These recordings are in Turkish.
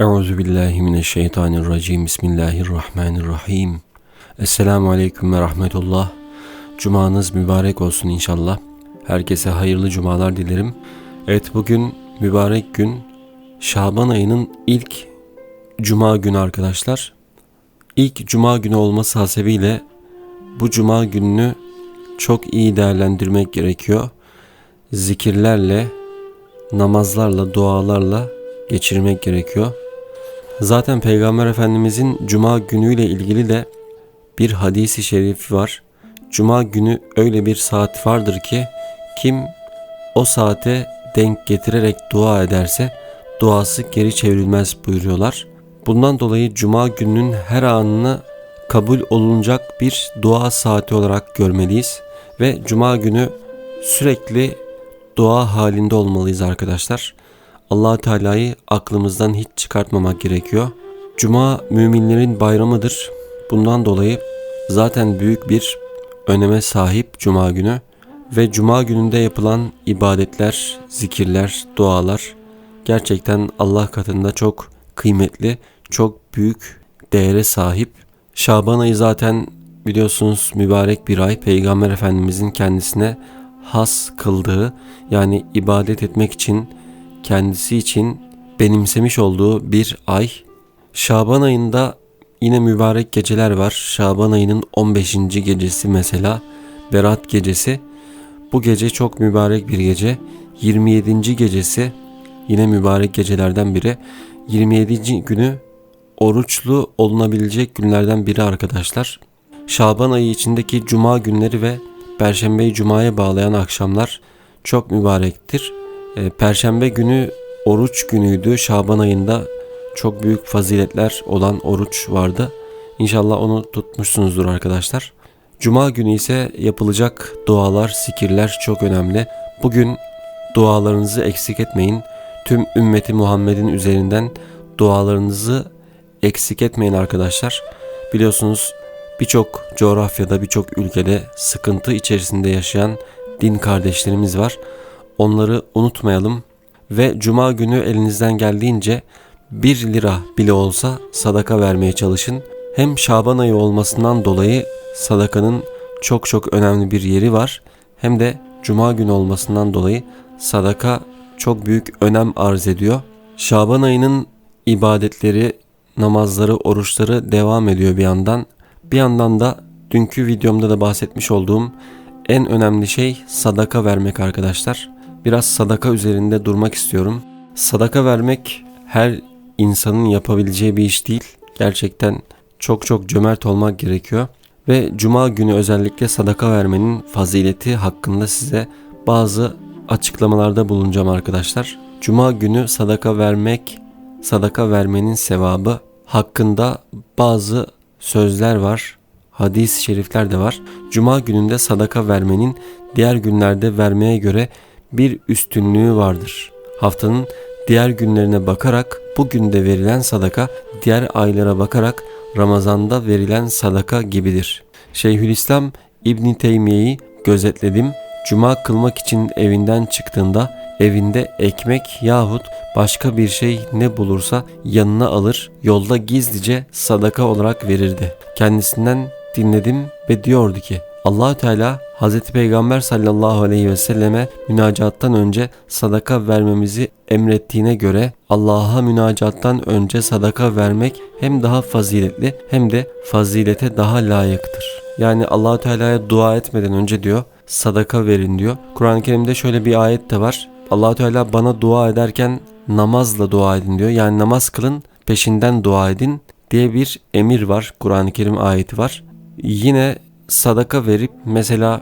Euzu billahi mineşşeytanirracim. Bismillahirrahmanirrahim. Esselamu aleyküm ve rahmetullah. Cumanız mübarek olsun inşallah. Herkese hayırlı cumalar dilerim. Evet bugün mübarek gün Şaban ayının ilk cuma günü arkadaşlar. İlk cuma günü olması hasebiyle bu cuma gününü çok iyi değerlendirmek gerekiyor. Zikirlerle, namazlarla, dualarla geçirmek gerekiyor. Zaten Peygamber Efendimizin cuma günüyle ilgili de bir hadisi şerifi var. Cuma günü öyle bir saat vardır ki kim o saate denk getirerek dua ederse duası geri çevrilmez buyuruyorlar. Bundan dolayı cuma gününün her anını kabul olunacak bir dua saati olarak görmeliyiz ve cuma günü sürekli dua halinde olmalıyız arkadaşlar allah Teala'yı aklımızdan hiç çıkartmamak gerekiyor. Cuma müminlerin bayramıdır. Bundan dolayı zaten büyük bir öneme sahip Cuma günü ve Cuma gününde yapılan ibadetler, zikirler, dualar gerçekten Allah katında çok kıymetli, çok büyük değere sahip. Şaban ayı zaten biliyorsunuz mübarek bir ay Peygamber Efendimizin kendisine has kıldığı yani ibadet etmek için kendisi için benimsemiş olduğu bir ay. Şaban ayında yine mübarek geceler var. Şaban ayının 15. gecesi mesela Berat gecesi. Bu gece çok mübarek bir gece. 27. gecesi yine mübarek gecelerden biri. 27. günü oruçlu olunabilecek günlerden biri arkadaşlar. Şaban ayı içindeki cuma günleri ve Perşembeyi cumaya bağlayan akşamlar çok mübarektir. E, Perşembe günü oruç günüydü. Şaban ayında çok büyük faziletler olan oruç vardı. İnşallah onu tutmuşsunuzdur arkadaşlar. Cuma günü ise yapılacak dualar, sikirler çok önemli. Bugün dualarınızı eksik etmeyin. Tüm ümmeti Muhammed'in üzerinden dualarınızı eksik etmeyin arkadaşlar. Biliyorsunuz birçok coğrafyada, birçok ülkede sıkıntı içerisinde yaşayan din kardeşlerimiz var. Onları unutmayalım ve cuma günü elinizden geldiğince 1 lira bile olsa sadaka vermeye çalışın. Hem Şaban ayı olmasından dolayı sadakanın çok çok önemli bir yeri var. Hem de cuma günü olmasından dolayı sadaka çok büyük önem arz ediyor. Şaban ayının ibadetleri, namazları, oruçları devam ediyor bir yandan. Bir yandan da dünkü videomda da bahsetmiş olduğum en önemli şey sadaka vermek arkadaşlar biraz sadaka üzerinde durmak istiyorum. Sadaka vermek her insanın yapabileceği bir iş değil. Gerçekten çok çok cömert olmak gerekiyor. Ve cuma günü özellikle sadaka vermenin fazileti hakkında size bazı açıklamalarda bulunacağım arkadaşlar. Cuma günü sadaka vermek, sadaka vermenin sevabı hakkında bazı sözler var. Hadis-i şerifler de var. Cuma gününde sadaka vermenin diğer günlerde vermeye göre bir üstünlüğü vardır. Haftanın diğer günlerine bakarak bugün de verilen sadaka diğer aylara bakarak Ramazan'da verilen sadaka gibidir. Şeyhülislam İbn Teymiye'yi gözetledim. Cuma kılmak için evinden çıktığında evinde ekmek yahut başka bir şey ne bulursa yanına alır, yolda gizlice sadaka olarak verirdi. Kendisinden dinledim ve diyordu ki Allahü Teala Hz. Peygamber sallallahu aleyhi ve selleme münacattan önce sadaka vermemizi emrettiğine göre Allah'a münacattan önce sadaka vermek hem daha faziletli hem de fazilete daha layıktır. Yani Allahü Teala'ya dua etmeden önce diyor sadaka verin diyor. Kur'an-ı Kerim'de şöyle bir ayet de var. Allahü Teala bana dua ederken namazla dua edin diyor. Yani namaz kılın peşinden dua edin diye bir emir var. Kur'an-ı Kerim ayeti var. Yine sadaka verip mesela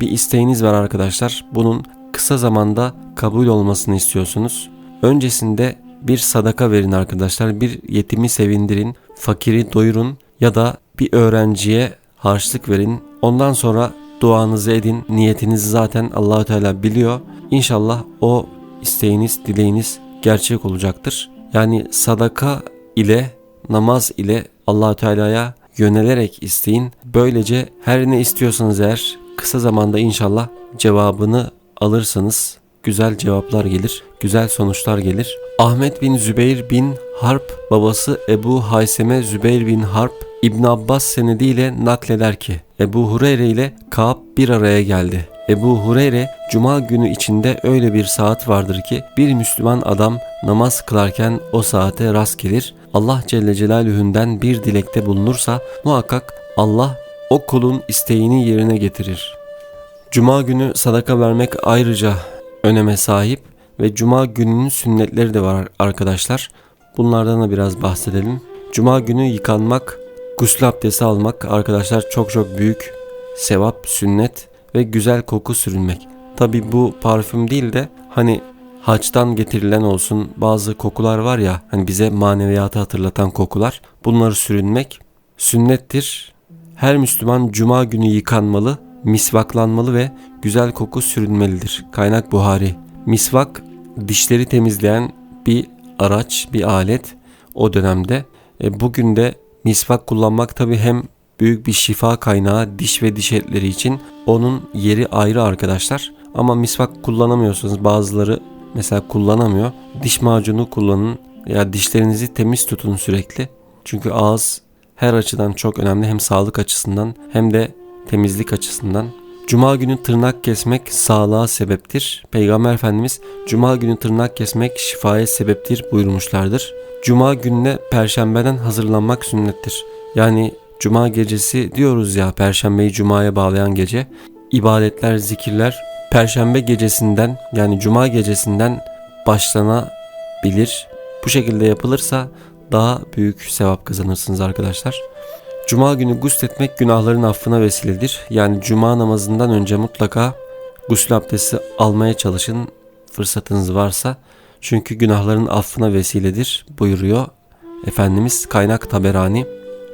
bir isteğiniz var arkadaşlar. Bunun kısa zamanda kabul olmasını istiyorsunuz. Öncesinde bir sadaka verin arkadaşlar. Bir yetimi sevindirin, fakiri doyurun ya da bir öğrenciye harçlık verin. Ondan sonra duanızı edin. Niyetinizi zaten Allahü Teala biliyor. İnşallah o isteğiniz, dileğiniz gerçek olacaktır. Yani sadaka ile namaz ile Allahü Teala'ya yönelerek isteyin. Böylece her ne istiyorsanız eğer kısa zamanda inşallah cevabını alırsınız. güzel cevaplar gelir, güzel sonuçlar gelir. Ahmet bin Zübeyir bin Harp babası Ebu Hayseme Zübeyir bin Harp İbn Abbas senediyle nakleder ki Ebu Hureyre ile Kaab bir araya geldi. Ebu Hureyre cuma günü içinde öyle bir saat vardır ki bir Müslüman adam namaz kılarken o saate rast gelir. Allah Celle Celaluhu'ndan bir dilekte bulunursa muhakkak Allah o kulun isteğini yerine getirir. Cuma günü sadaka vermek ayrıca öneme sahip ve cuma gününün sünnetleri de var arkadaşlar. Bunlardan da biraz bahsedelim. Cuma günü yıkanmak, gusül abdesti almak arkadaşlar çok çok büyük sevap, sünnet ve güzel koku sürünmek. Tabi bu parfüm değil de hani haçtan getirilen olsun bazı kokular var ya hani bize maneviyatı hatırlatan kokular. Bunları sürünmek sünnettir. Her Müslüman cuma günü yıkanmalı, misvaklanmalı ve güzel koku sürünmelidir. Kaynak Buhari. Misvak dişleri temizleyen bir araç, bir alet o dönemde. E, bugün de misvak kullanmak tabi hem büyük bir şifa kaynağı diş ve diş etleri için onun yeri ayrı arkadaşlar. Ama misvak kullanamıyorsunuz bazıları mesela kullanamıyor. Diş macunu kullanın ya dişlerinizi temiz tutun sürekli. Çünkü ağız her açıdan çok önemli hem sağlık açısından hem de temizlik açısından. Cuma günü tırnak kesmek sağlığa sebeptir. Peygamber Efendimiz Cuma günü tırnak kesmek şifaya sebeptir buyurmuşlardır. Cuma gününe perşembeden hazırlanmak sünnettir. Yani Cuma gecesi diyoruz ya perşembeyi cumaya bağlayan gece. ibadetler, zikirler perşembe gecesinden yani cuma gecesinden başlanabilir. Bu şekilde yapılırsa daha büyük sevap kazanırsınız arkadaşlar. Cuma günü gusletmek günahların affına vesiledir. Yani cuma namazından önce mutlaka gusül abdesti almaya çalışın fırsatınız varsa. Çünkü günahların affına vesiledir buyuruyor Efendimiz kaynak Taberani.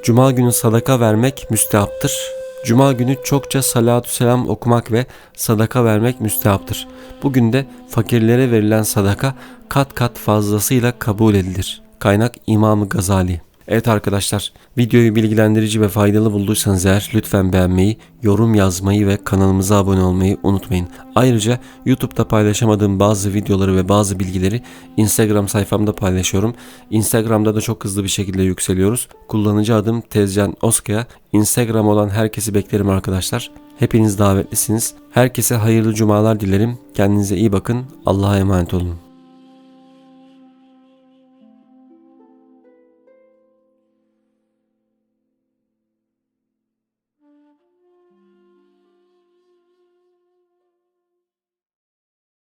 Cuma günü sadaka vermek müstehaptır. Cuma günü çokça salatü selam okumak ve sadaka vermek müstehaptır. Bugün de fakirlere verilen sadaka kat kat fazlasıyla kabul edilir. Kaynak İmam Gazali. Evet arkadaşlar videoyu bilgilendirici ve faydalı bulduysanız eğer lütfen beğenmeyi, yorum yazmayı ve kanalımıza abone olmayı unutmayın. Ayrıca YouTube'da paylaşamadığım bazı videoları ve bazı bilgileri Instagram sayfamda paylaşıyorum. Instagram'da da çok hızlı bir şekilde yükseliyoruz. Kullanıcı adım Tezcan Oskaya. Instagram olan herkesi beklerim arkadaşlar. Hepiniz davetlisiniz. Herkese hayırlı cumalar dilerim. Kendinize iyi bakın. Allah'a emanet olun.